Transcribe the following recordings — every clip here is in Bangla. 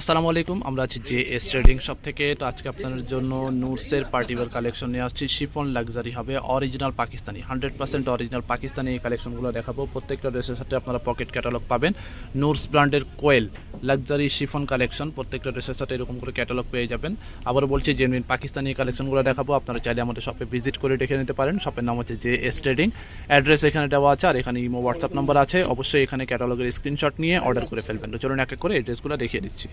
আসসালামু আলাইকুম, আমরা আছি জে এস ট্রেডিং শপ থেকে। তো আজকে আপনাদের জন্য নুটসের পার্টিওয়ার কালেকশন নিয়ে আসছি। শিফন লাক্সারি হবে, original Pakistani. Hundred percent original Pakistani এই কালেকশনগুলো দেখাবো। প্রত্যেকটা ড্রেসের সাথে আপনারা পকেট ক্যাটালগ পাবেন। নুটস ব্র্যান্ডের কোয়েল, লাক্সারি শিফন কালেকশন, প্রত্যেকটা ড্রেসের সাথে এরকম করে ক্যাটালগ পেয়ে যাবেন। আবারও বলছি জেনুইন পাকিস্তানি কালেকশনগুলো দেখাবো। আপনারা চাইলে আমাদের শপে ভিজিট করে দেখে নিতে পারেন। শপের নাম হচ্ছে জে এস ট্রেডিং। অ্যাড্রেস এখানে দেওয়া আছে, আর এখানে ইমো হোয়াটসঅ্যাপ নাম্বার আছে। অবশ্যই এখানে ক্যাটালগের স্ক্রিনশট নিয়ে অর্ডার করে ফেলবেন। তো চলুন এক এক করে এই ড্রেসগুলো দেখিয়ে দিচ্ছি।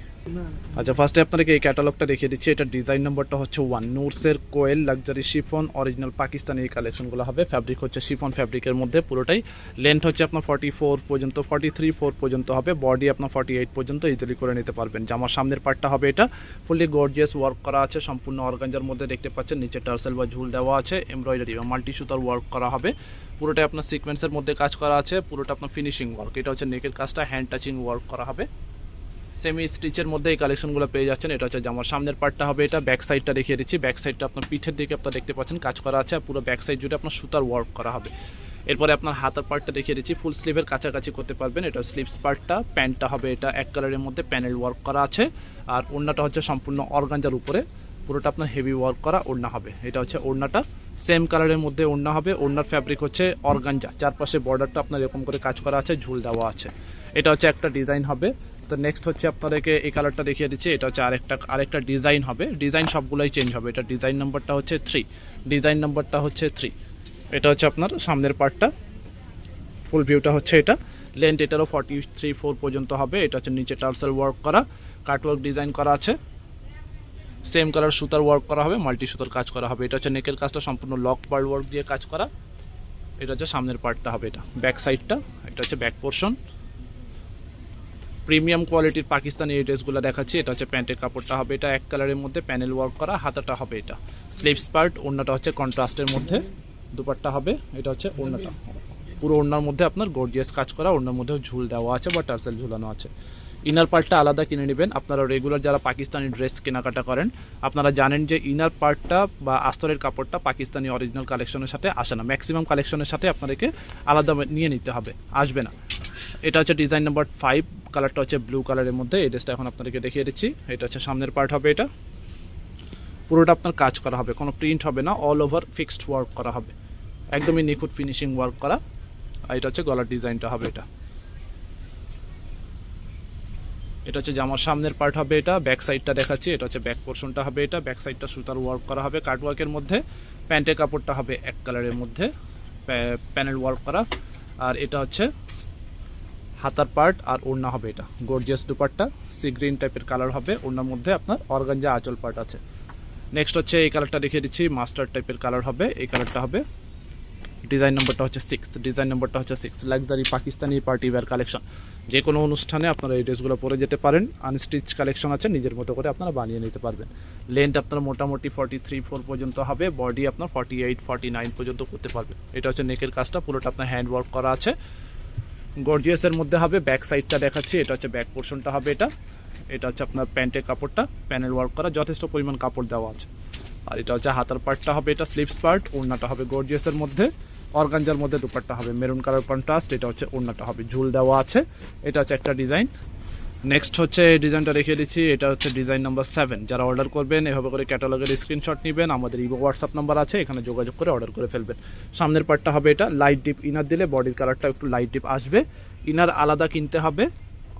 আচ্ছা ফার্স্টে আপনাদেরকে এই ক্যাটালগটা দেখিয়ে দিচ্ছি। এটা ডিজাইন নাম্বারটা হচ্ছে ওয়ান। নোটসের কোয়েল লাক্সারি শিফন অরিজিনাল পাকিস্তানি এই কালেকশনগুলো হবে। ফ্যাব্রিক হচ্ছে শিফন ফ্যাব্রিকের মধ্যে পুরোটাই। লেন্থ হচ্ছে আপনার ফর্টি ফোর পর্যন্ত ফর্টি থ্রি ফোর পর্যন্ত হবে। বডি আপনার ফর্টি এইট পর্যন্ত ইজিলি করে নিতে পারবেন। জামার সামনের পার্টটা হবে এটা। ফুললি গর্জিয়াস ওয়ার্ক করা আছে। সম্পূর্ণ অর্গানজার মধ্যে দেখতে পাচ্ছেন। নিচে টার্সেল বা ঝুল দেওয়া আছে। এমব্রয়ডারি বা মাল্টি সুতার ওয়ার্ক করা হবে। পুরোটাই আপনার সিকোয়েন্সের মধ্যে কাজ করা আছে। পুরোটা আপনার ফিনিশিং ওয়ার্ক এটা হচ্ছে নেকের কাজটা। হ্যান্ড টাচিং ওয়ার্ক করা হবে। সেমি স্টিচের মধ্যে এই কালেকশনগুলো পেয়ে যাচ্ছেন। এটা হচ্ছে জামার সামনের পার্টটা হবে। এটা ব্যাক সাইডটা দেখিয়ে দিচ্ছি। ব্যাক সাইডটা আপনার পিঠের দিকে আপনার দেখতে পাচ্ছেন, কাজ করা আছে। আর পুরো ব্যাক সাইড জুড়ে আপনার সুতার ওয়ার্ক করা হবে। এরপরে আপনার হাতার পার্টটা দেখিয়ে দিচ্ছি। ফুল স্লিভের কাছাকাছি করতে পারবেন। এটা স্লিভস পার্টটা প্যান্টটা হবে এটা এক কালারের মধ্যে। প্যানেল ওয়ার্ক করা আছে। আর ওড়নাটা হচ্ছে সম্পূর্ণ অর্গানজার উপরে। পুরোটা আপনার হেভি ওয়ার্ক করা ওড়না হবে। এটা হচ্ছে ওড়নাটা। সেম কালারের মধ্যে ওড়না হবে। ওড়নার ফ্যাব্রিক হচ্ছে অর্গানজা। চারপাশে বর্ডারটা আপনার এরকম করে কাজ করা আছে, ঝুল দেওয়া আছে। এটা হচ্ছে একটা ডিজাইন হবে। তো নেক্সট হচ্ছে আপনাদেরকে এই কালারটা দেখিয়ে দিচ্ছি। এটা হচ্ছে আরেকটা আরেকটা ডিজাইন হবে। ডিজাইন সবগুলোই চেঞ্জ হবে। এটা ডিজাইন নাম্বারটা হচ্ছে থ্রি ডিজাইন নাম্বারটা হচ্ছে থ্রি এটা হচ্ছে আপনার সামনের পার্টটা ফুল ভিউটা হচ্ছে এটা। লেন্থ এটারও ফর্টি থ্রি ফোর পর্যন্ত হবে। এটা হচ্ছে নিচে টার্সেল ওয়ার্ক করা। কাটওয়ার্ক ডিজাইন করা আছে। সেম কালার সুতার ওয়ার্ক করা হবে মাল্টি সুতার কাজ করা হবে। এটা হচ্ছে নেকের কাজটা, সম্পূর্ণ লক পার্ট ওয়ার্ক দিয়ে কাজ করা। এটা হচ্ছে সামনের পার্টটা হবে এটা ব্যাক সাইডটা এটা হচ্ছে ব্যাক পোর্শন প্রিমিয়াম কোয়ালিটির পাকিস্তানি এই ড্রেসগুলো দেখাচ্ছি। এটা হচ্ছে প্যান্টের কাপড়টা হবে, এটা এক কালারের মধ্যে প্যানেল ওয়ার্ক করা, হাতাটা হবে এটা। স্লিভস পার্ট ওড়নাটা হচ্ছে কন্ট্রাস্টের মধ্যে। দুপাট্টা হবে, এটা হচ্ছে ওড়নাটা। পুরো ওড়নার মধ্যে আপনার গর্জিয়াস কাজ করা, ওড়নার মধ্যেও ঝুল দেওয়া আছে বা টার্সেল ঝুলানো আছে। ইনার পার্টটা আলাদা কিনে নেবেন। আপনারা রেগুলার যারা পাকিস্তানি ড্রেস কেনাকাটা করেন, আপনারা জানেন যে ইনার পার্টটা বা আস্তরের কাপড়টা পাকিস্তানি অরিজিনাল কালেকশনের সাথে আসে না। ম্যাক্সিমাম কালেকশনের সাথে আপনাদেরকে আলাদা নিয়ে নিতে হবে, আসবে না। এটা হচ্ছে ডিজাইন নাম্বার ফাইভ কালারটা হচ্ছে ব্লু কালারের মধ্যে। এই ড্রেসটা এখন আপনাদেরকে দেখিয়ে দিচ্ছি। এটা হচ্ছে সামনের পার্ট হবে এটা। পুরোটা আপনার কাজ করা হবে, কোনো প্রিন্ট হবে না অল ওভার ফিক্সড ওয়ার্ক করা হবে। একদমই নিখুঁত ফিনিশিং ওয়ার্ক করা। আর এটা হচ্ছে গলার ডিজাইনটা হবে এটা। এটা হচ্ছে জামার সামনের পার্ট হবে এটা ব্যাক সাইডটা দেখাচ্ছি, এটা হচ্ছে ব্যাক পোর্শনটা হবে এটা ব্যাক সাইডটা সুতার ওয়ার্ক করা হবে কাট ওয়ার্কের মধ্যে প্যান্টের কাপড়টা হবে এক কালারের মধ্যে প্যানেল ওয়ার্ক করা, আর এটা হচ্ছে হাতার পার্ট আর ওড়না হবে এটা গর্জিয়াস দুপাট্টা সি গ্রিন টাইপের কালার হবে, ওড়নার মধ্যে আপনার অর্গানজা আঁচল পার্ট আছে। নেক্সট হচ্ছে এই কালারটা দেখিয়ে দিচ্ছি মাস্টার টাইপের কালার হবে, এই কালারটা হবে ডিজাইন নম্বরটা হচ্ছে সিক্স ডিজাইন নম্বরটা হচ্ছে six luxury Pakistani party wear collection যে কোনো অনুষ্ঠানে আপনারা এই ড্রেসগুলো পরে যেতে পারেন। আনস্টিচ কালেকশন আছে, নিজের মতো করে আপনারা বানিয়ে নিতে পারবেন। লেন্থ আপনার মোটামুটি ফর্টি থ্রি ফোর পর্যন্ত হবে। বডি আপনার ফর্টি এইট ফর্টি নাইন পর্যন্ত করতে পারবেন। এটা হচ্ছে নেকের কাজটা, পুরোটা আপনার হ্যান্ড ওয়ার্ক করা আছে। গর্জিয়াসের মধ্যে হবে ব্যাক সাইডটা দেখাচ্ছি। এটা হচ্ছে ব্যাক পোর্শনটা হবে এটা। এটা হচ্ছে আপনার প্যান্টের কাপড়টা প্যানেল ওয়ার্ক করা, যথেষ্ট পরিমাণ কাপড় দেওয়া আছে। আর এটা হচ্ছে হাতার পার্টটা হবে এটা স্লিপস পার্ট ওড়নাটা হবে গর্জিয়াসের মধ্যে। অর্গানজার মধ্যে দুপাট্টা হবে। মেরুন কালার কন্ট্রাস্ট এটা হচ্ছে ওড়নাটা হবে। ঝুল দেওয়া আছে। এটা হচ্ছে একটা ডিজাইন নেক্সট হচ্ছে এই ডিজাইনটা রেখে দিচ্ছি। এটা হচ্ছে ডিজাইন নাম্বার সেভেন যারা অর্ডার করবেন, এভাবে করে ক্যাটালগের স্ক্রিনশট নেবেন। আমাদের ইভো হোয়াটসঅ্যাপ নাম্বার আছে, এখানে যোগাযোগ করে অর্ডার করে ফেলবেন। সামনের পার্টটা হবে এটা। লাইট ডিপ ইনার দিলে বডির কালারটা একটু লাইট ডিপ আসবে। ইনার আলাদা কিনতে হবে।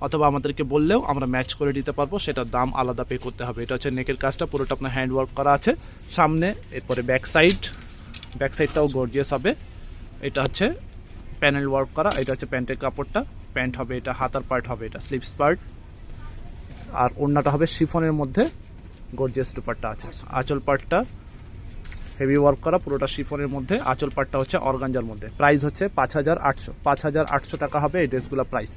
অথবা আমাদেরকে বললেও আমরা ম্যাচ করে দিতে পারব। সেটার দাম আলাদা পে করতে হবে। এটা হচ্ছে নেকের কাজটা। পুরোটা আপনার হ্যান্ড ওয়ার্ক করা আছে। সামনে, এরপরে ব্যাক সাইড ব্যাক সাইডটাও গর্জিয়াস হবে। এটা হচ্ছে প্যানেল ওয়ার্ক করা, এটা হচ্ছে প্যান্টের কাপড়টা। প্যান্ট হবে এটা, হাতার পার্ট হবে এটা স্লিপস পার্ট আর ওড়নাটা হবে শিফনের মধ্যে গর্জিয়াস দুপারটা আছে। আঁচল পার্টটা হেভি ওয়ার্ক করা, পুরোটা শিফনের মধ্যে। আঁচল পার্টটা হচ্ছে অর্গানজার মধ্যে। প্রাইস হচ্ছে পাঁচ হাজার আটশো। পাঁচ হাজার আটশো টাকা হবে এই ড্রেসগুলো প্রাইস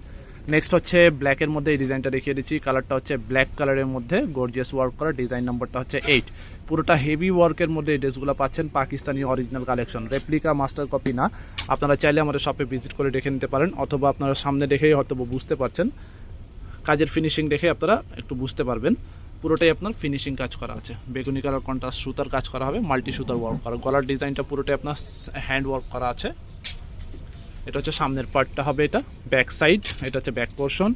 নেক্সট হচ্ছে ব্ল্যাকের মধ্যে এই ডিজাইনটা দেখিয়ে দিচ্ছি। কালারটা হচ্ছে ব্ল্যাক কালারের মধ্যে। গর্জিয়াস ওয়ার্ক করা ডিজাইন নাম্বারটা হচ্ছে এইট পুরোটা হেভি ওয়ার্কের মধ্যে এই ড্রেসগুলো পাচ্ছেন Pakistani original collection replica master copy না। আপনারা চাইলে আমাদের শপে ভিজিট করে দেখে নিতে পারেন, অথবা আপনারা সামনে দেখেই হয়তো বুঝতে পারছেন। কাজের ফিনিশিং দেখে আপনারা একটু বুঝতে পারবেন। পুরোটাই আপনার ফিনিশিং কাজ করা আছে। বেগুনি কালার কন্ট্রাস্ট সুতার কাজ করা হবে মাল্টি সুতার ওয়ার্ক করা। গলার ডিজাইনটা পুরোটাই আপনার হ্যান্ড ওয়ার্ক করা আছে। এটা হচ্ছে সামনের পার্টটা হবে এটা ব্যাক সাইড এটা হচ্ছে ব্যাক পোর্শন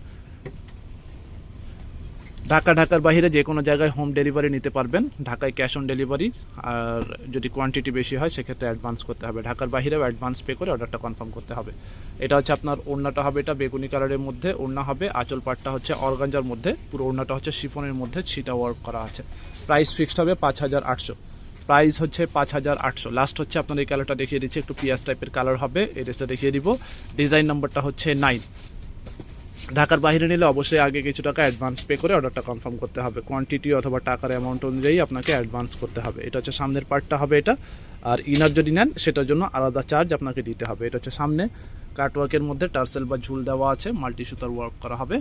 ঢাকা, ঢাকার বাইরে যে কোনো জায়গায় হোম ডেলিভারি নিতে পারবেন, ঢাকায় ক্যাশ অন ডেলিভারি আর যদি কোয়ান্টিটি বেশি হয়, সেক্ষেত্রে অ্যাডভান্স করতে হবে। ঢাকার বাইরেও অ্যাডভান্স পে করে অর্ডারটা কনফার্ম করতে হবে। এটা হচ্ছে আপনার ওড়নাটা হবে এটা, বেগুনি কালারের মধ্যে ওড়না হবে। আঁচল পাটটা হচ্ছে অর্গাঞ্জার মধ্যে, পুরো ওড়নাটা হচ্ছে শিফনের মধ্যে ছিটা ওয়ার্ক করা আছে। প্রাইস ফিক্সড হবে পাঁচ হাজার আটশো। প্রাইস হচ্ছে পাঁচ হাজার আটশো। লাস্ট হচ্ছে আপনার এই কালারটা দেখিয়ে দিচ্ছি, একটু পিয়াজ টাইপের কালার হবে, এই ড্রেসটা দেখিয়ে দিব। ডিজাইন নাম্বারটা হচ্ছে নাইন ঢাকার বাইরে নিলে অবশ্যই আগে কিছু টাকা অ্যাডভান্স পে করে অর্ডারটা কনফার্ম করতে হবে। কোয়ান্টিটি অথবা টাকার অ্যামাউন্ট অনুযায়ী আপনাকে অ্যাডভান্স করতে হবে। এটা হচ্ছে সামনের পার্টটা হবে এটা। আর ইনার যদি নেন, সেটার জন্য আলাদা চার্জ আপনাকে দিতে হবে। এটা হচ্ছে সামনে। কাটওয়ার্কের মধ্যে টার্সেল বা ঝুল দেওয়া আছে মাল্টি সুতার ওয়ার্ক করা হবে।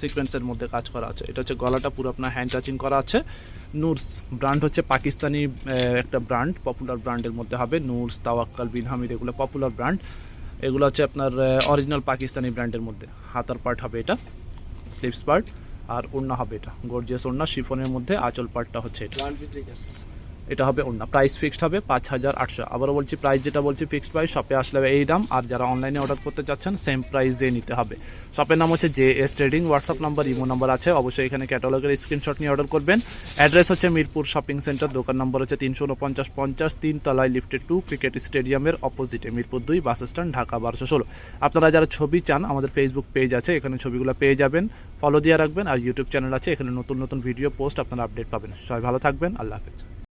সিকোয়েন্সের মধ্যে কাজ করা আছে। এটা হচ্ছে গলাটা পুরো আপনার হ্যান্ড টাচিং করা আছে। নুরস ব্র্যান্ড হচ্ছে পাকিস্তানি একটা ব্র্যান্ড পপুলার ব্র্যান্ডের মধ্যে হবে। নুরস তাওয়াক্কাল বিন হামিদ এগুলো পপুলার ব্র্যান্ড এগুলো হচ্ছে আপনার অরিজিনাল পাকিস্তানি ব্র্যান্ডের মধ্যে। হাতার পার্ট হবে এটা স্লিপস পার্ট আর ওড়না হবে এটা। গর্জিয়াস ওড়না শিফনের মধ্যে, আঁচল পার্টটা হচ্ছে এটা। এটা হবে ওড়না। প্রাইস ফিক্সড হবে পাঁচ হাজার আটশো। আবারও বলছি প্রাইস যেটা বলছি ফিক্সড প্রাইস শপে আসলে এই দাম। আর যারা অনলাইনে অর্ডার করতে চাচ্ছেন সেম প্রাইস দিয়ে নিতে হবে। শপের নাম হচ্ছে J S trading WhatsApp number imo number আছে। অবশ্যই এখানে ক্যাটালগের স্ক্রিনশট নিয়ে অর্ডার করবেন। অ্যাড্রেস হচ্ছে মিরপুর শপিং সেন্টার দোকান নম্বর হচ্ছে তিনশো উনপঞ্চাশ পঞ্চাশ তিন তলায় লিফটেড টু ক্রিকেট স্টেডিয়ামের অপোজিটে মিরপুর দুই বাস স্ট্যান্ড ঢাকা বারোশো ষোলো। আপনারা যারা ছবি চান, আমাদের ফেসবুক পেজ আছে, এখানে ছবিগুলো পেয়ে যাবেন। ফলো দিয়ে রাখবেন। আর ইউটিউব চ্যানেল আছে, এখানে নতুন নতুন ভিডিও পোস্ট আপনারা আপডেট পাবেন। সবাই ভালো থাকবেন। আল্লাহ হাফেজ।